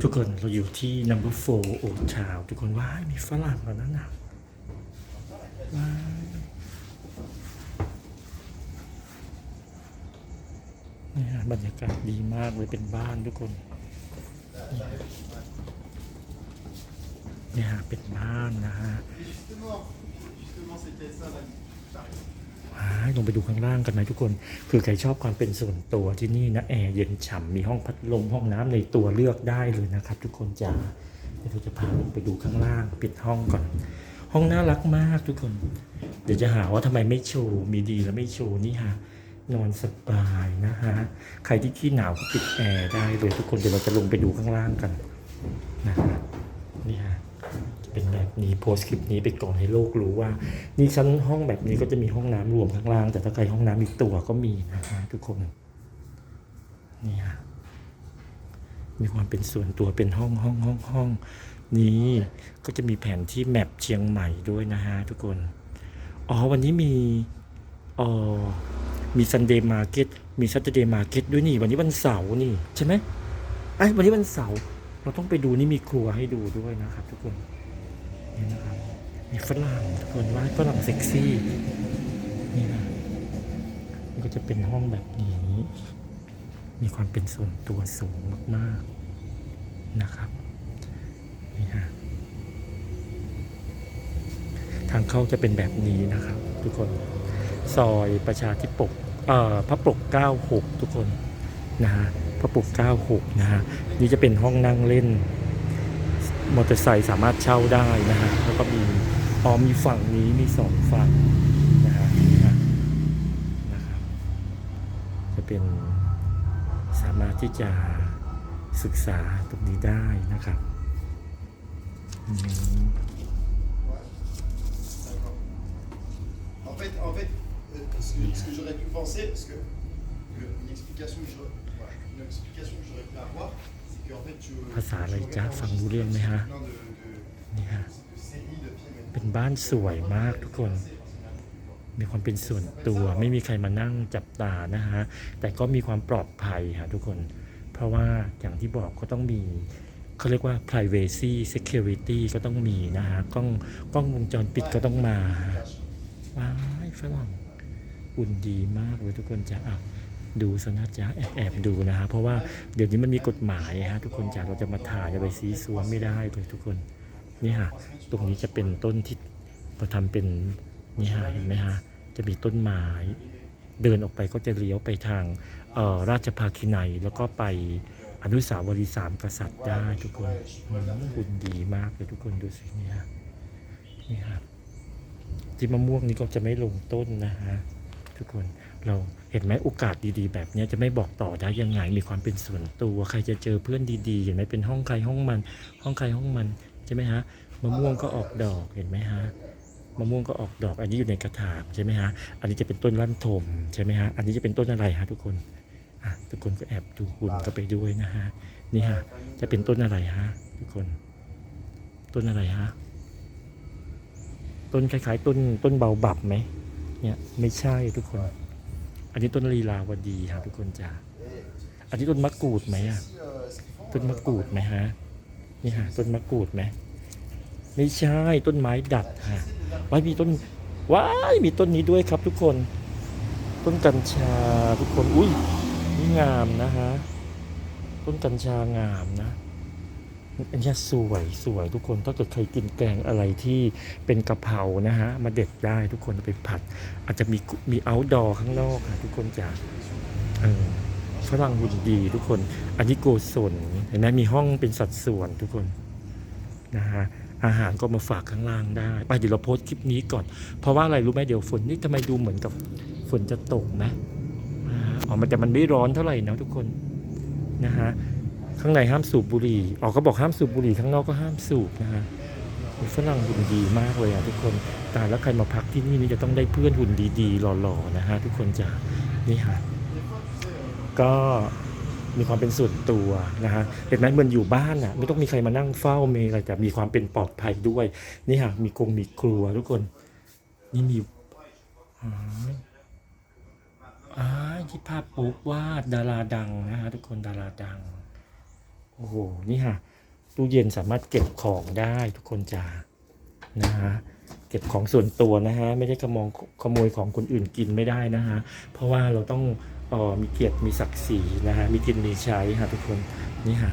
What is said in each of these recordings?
ทุกคนเราอยู่ที่ number four old town ทุกคนว้ายมีฝรั่งแล้วนั่นนะว้ายนี่ฮะบรรยากาศดีมากเลยเป็นบ้านทุกคนเนี่ยฮะเป็นบ้านนะฮะ ลงไปดูข้างล่างกันไหมทุกคน คือใครชอบความเป็นส่วนตัวที่นี่นะแอร์เย็นฉ่ำมีห้องพัดลมห้องน้ำในตัวเลือกได้เลยนะครับ ทุกคนจะเดี๋ยวเราจะพาลงไปดูข้างล่างปิดห้องก่อน ห้องน่ารักมากทุกคน เดี๋ยวจะหาว่าทำไมไม่โชว์มีดีแล้วไม่โชว์นี่ฮะนอนสบายนะฮะใครที่ขี้หนาวก็ปิดแอร์ได้เลยทุกคนเดี๋ยวเราจะลงไปดูข้างล่างกันนะฮะนี่ฮะ เป็นแบบนี้โพสต์คลิปนี้ไปก่อนให้โลกรู้ว่า นี่ชั้นห้องแบบนี้ก็จะมีห้องน้ำรวมข้างล่าง แต่ถ้าใครห้องน้ำมีกตัวก็มีนะฮะทุกคนนี่ฮะมีความเป็นส่วนตัวเป็นห้องห้องห้องห้องนี้ก็จะมีแผนที่แมปเชียงใหม่ด้วยนะฮะทุกคน อ๋อวันนี้มีอ๋อมีซันเดย์มาร์เก็ตมีซัตเดย์มาร์เก็ตด้วยนี่ วันนี้วันเสาร์นี่ใช่ไหมไอ้วันนี้วันเสาร์เราต้องไปดูนี่มีครัวให้ดูด้วยนะครับทุกคน นี่นะครับมีฝรั่งทุกคนว่าฝรั่งเซ็กซี่นี่นะมันก็จะเป็นห้องแบบนี้ มีความเป็นส่วนตัวสูงมากๆนะครับนี่ฮะทางเข้าจะเป็นแบบนี้นะครับ ทุกคนซอยประชาธิปกเอ่อพระปก 96 ทุกคนนะฮะพระปก 96 นะฮะนี่จะเป็นห้องนั่งเล่น มอเตอร์ไซค์สามารถเช่าได้นะฮะแล้วก็มีอ๋อมีฝั่งนี้มีสองฝั่งนะฮะนี่ฮะนะครับจะเป็นสามารถที่จะศึกษาตรงนี้ได้นะครับอืม En fait, en fait euh, ce que, ce que j'aurais pu penser, parce que que une explication que j'aurais voilà, une explication que j'aurais pu avoir, c'est qu'en fait, tu. ภาษาอะไรจ๊ะฟังรู้เรื่องไหมฮะ plein de, de, นี่ฮะ de séries, de films et เป็นบ้านสวยมากทุกคน มีความเป็นส่วนตัวไม่มีใครมานั่งจับตานะฮะ แต่ก็มีความปลอดภัยค่ะทุกคน เพราะว่าอย่างที่บอกก็ต้องมีเขาเรียกว่า privacy security ก็ต้องมีนะฮะ กล้องกล้องวงจรปิดก็ต้องมาว้ายฝรั่งอุ่นดีมากเลยทุกคนจะอะ ดูสนะจ๊ะแอบแอบดูนะฮะเพราะว่าเดี๋ยวนี้มันมีกฎหมายฮะทุกคนจ๋าเราจะมาถ่ายอะไรซีซัวไม่ได้เลยทุกคนนี่ฮะตรงนี้จะเป็นต้นที่เราทำเป็นนี่ฮะเห็นไหมฮะจะมีต้นไม้เดินออกไปก็จะเลี้ยวไปทางออราชภาคินัยแล้วก็ไปอนุสาวรีย์สามกษัตริย์ได้ทุกคนอืมหุ่นดีมากเลยทุกคนดูสิเนี่ฮะนี่ฮะที่มะม่วงนี้ก็จะไม่ลงต้นนะฮะ ทุกคนเราเห็นไหมโอกาสดีๆ แบบนี้จะไม่บอกต่อได้ยังไงมีความเป็นส่วนตัวใครจะเจอเพื่อนดีๆเห็นไหมเป็นห้องใครห้องมัน ห้องใครห้องมันใช่ไหมฮะมะม่วงก็ออกดอกเห็นไหมฮะมะม่วงก็ออกดอก อันนี้อยู่ในกระถางใช่ไหมฮะอันนี้จะเป็นต้นลั่นทมใช่ไหมฮะอันนี้จะเป็นต้นอะไรฮะทุกคนอะทุกคนก็แอบดูหุ่นก็ไปด้วยนะฮะนี่ฮะจะเป็นต้นอะไรฮะทุกคน ต้นอะไรฮะต้นคล้ายๆ ต้นต้นเบาบับไหม เนี่ยไม่ใช่ทุกคน อันนี้ต้นลีลาวดีฮะทุกคนจ้าอันนี้ต้นมะกรูดไหมอะต้นมะกรูดไหมฮะนี่ฮะต้นมะกรูดไหมไม่ใช่ต้นไม้ดัดฮะว้ามีต้นว้ายมีต้นนี้ด้วยครับทุกคน ต้นกัญชาทุกคนอุ้ยนี่งามนะฮะต้นกัญชางามนะ อันนี้สวยสวยทุกคนถ้าเกิดใครกินแกงอะไรที่เป็นกะเพรานะฮะมาเด็ดได้ทุกคนไปผัด อาจจะมีมีเอาดอข้างนอกค่ะทุกคนจะฝรั่งหุ่นดีทุกคน อันนี้โกศลเห็นไหมมีห้องเป็นสัดส่วนทุกคนนะฮะอาหารก็มาฝากข้างล่างได้ไปเดี๋ยวเราโพสคลิปนี้ก่อน เพราะว่าอะไรรู้ไหมเดี๋ยวฝนนี่ทำไมดูเหมือนกับฝนจะตกนะอ่าอ๋อมันแต่มันไม่ร้อนเท่าไหร่นะทุกคนนะฮะ ข้างในห้ามสูบบุหรี่ ออกก็บอกห้ามสูบบุหรี่ข้างนอกก็ห้ามสูบนะฮะฝรั่งหุ่นดีมากเลยอะทุกคนตายแล้วใครมาพักที่นี่นี่จะต้องได้เพื่อนหุ่นดีๆหล่อๆนะฮะทุกคนจะนี่ฮะก็มีความเป็นส่วนตัวนะฮะเห็นไหมเหมือนอยู่บ้านอะไม่ต้องมีใครมานั่งเฝ้าเมอะไรแต่มีความเป็นปลอดภัยด้วยนี่ฮะมีกรงมีครัวทุกคนนี่มีอ่าที่ภาพปุ๊บวาดดาราดังนะฮะทุกคนดาราดัง อ้โอ้โห นี่ค่ะ ตู้เย็นสามารถเก็บของได้ทุกคนจ้านะฮะเก็บของส่วนตัวนะฮะ ไม่ได้ขโมยขโมยของคนอื่นกินไม่ได้นะฮะ เพราะว่าเราต้องออมีเกียรติมีศักดิ์ศรีนะฮะ มีกินมีใช้ค่ะทุกคน นี่ค่ะ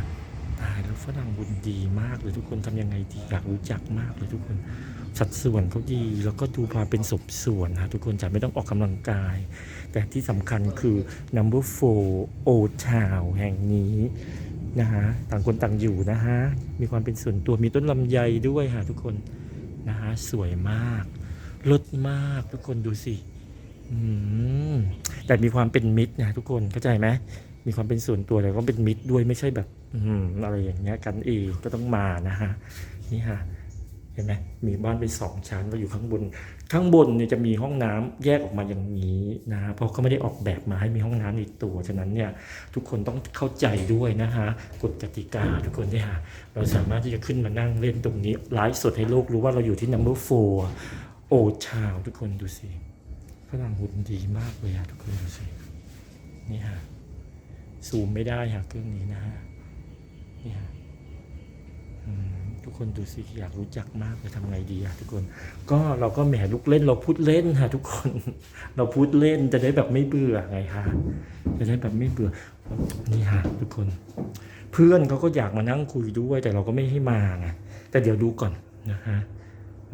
ตายแล้วฝรั่งบุญดีมากเลยทุกคนทำยังไงดีอยากรู้จักมากเลยทุกคน สัดส่วนเขาดีแล้วก็ดูความเป็นสมส่วนนะทุกคนจะไม่ต้องออกกำลังกาย แต่ที่สำคัญคือ number four old town แห่งนี้ นะฮะต่างคนต่างอยู่นะฮะมีความเป็นส่วนตัวมีต้นลำไยด้วยฮะทุกคนนะฮะสวยมากลดมากทุกคนดูสิแต่มีความเป็นมิตรนะทุกคนเข้าใจไหมมีความเป็นส่วนตัวแต่ก็เป็นมิตรด้วยไม่ใช่แบบ อือะไรอย่างเงี้ยกันเองก็ต้องมานะฮะนี่ฮะ เห็นไหมมีบ้านเป็นสองชั้นเราอยู่ข้างบน ข้างบนเนี่ยจะมีห้องน้ำแยกออกมาอย่างนี้นะเพราะเขาไม่ได้ออกแบบมาให้มีห้องน้ำในตัวฉะนั้นเนี่ยทุกคนต้องเข้าใจด้วยนะฮะกฎกติกาทุกคนเนี่ยฮะเราสามารถที่จะขึ้นมานั่งเล่นตรงนี้ไลฟ์สดให้โลกรู้ว่าเราอยู่ที่ number four โอชาวทุกคนดูสิฝรั่งหุ่นดีมากเลยอะทุกคนดูสินี่ฮะซูมไม่ได้ฮะเครื่องนี้นะฮะนี่ฮะ คนดูสิอยากรู้จักมากเลยทำไงดีอะทุกคน ก็เราก็แหมลุกเล่นเราพูดเล่นฮะทุกคน เราพูดเล่นจะได้แบบไม่เบื่อไงฮะจะได้แบบไม่เบื่อนี่ฮะทุกคน เพื่อนเขาก็อยากมานั่งคุยด้วย แต่เราก็ไม่ให้มาไงแต่เดี๋ยวดูก่อนนะฮะ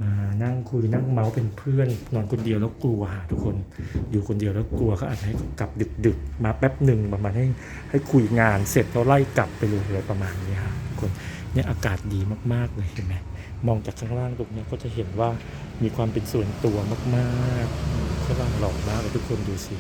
มานั่งคุยนั่งเมาส์เป็นเพื่อนนอนคนเดียวแล้วกลัวฮะทุกคนอยู่คนเดียวแล้วกลัวเขาอาจจะให้กลับดึกๆ มาแป๊บหนึ่งประมาณให้ให้คุยงานเสร็จแล้วไล่กลับไปเลยประมาณนี้ฮะ คนเนี่ยอากาศดีมากๆเลยเห็นไหมมองจากข้างล่างตรงนี้ก็จะเห็นว่ามีความเป็นส่วนตัวมากๆข้างล่างหล่อมากเลยทุกคนดูสิ